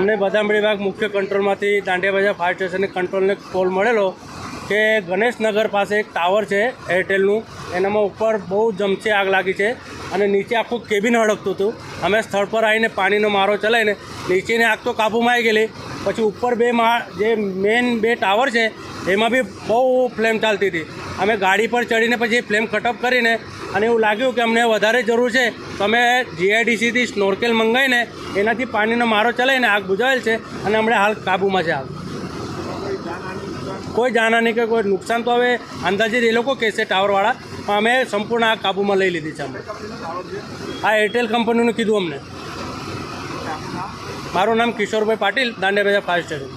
અમને બદામડી બાગ મુખ્ય કંટ્રોલમાંથી દાંડિયા બજાર ફાયર સ્ટેશનને કંટ્રોલને કોલ મળેલો કે ગણેશનગર પાસે એક ટાવર છે એરટેલનું એનામાં ઉપર બહુ જમશે આગ લાગી છે અને નીચે આખું કેબિન હડકતું હતું. અમે સ્થળ પર આવીને પાણીનો મારો ચલાવીને નીચેની આગ તો કાબૂમાં આવી ગયેલી. પછી ઉપર બે મા જે મેન બે ટાવર છે, એમાં બી બહુ ફ્લેમ ચાલતી હતી. અમે ગાડી પર ચડીને પછી ફ્લેમ કટઅપ કરીને અને એવું લાગ્યું કે અમને વધારે જરૂર છે, તો અમે જીઆઈડીસીથી સ્નોર્કેલ મંગાવીને એનાથી પાણીનો મારો ચલાવીને આગ બુજાવેલ છે અને હમણાં હાલ કાબૂમાં છે આગ કોઈ જાનહાની કે કોઈ નુકસાન તો હવે અંદાજિત એ લોકો કહેશે ટાવરવાળા, પણ અમે સંપૂર્ણ આગ કાબૂમાં લઈ લીધી છે અમે આ એરટેલ કંપનીનું કીધું અમને. મારું નામ કિશોરભાઈ પાટીલ, દાંડિયા બજાર ફાયર સ્ટેશન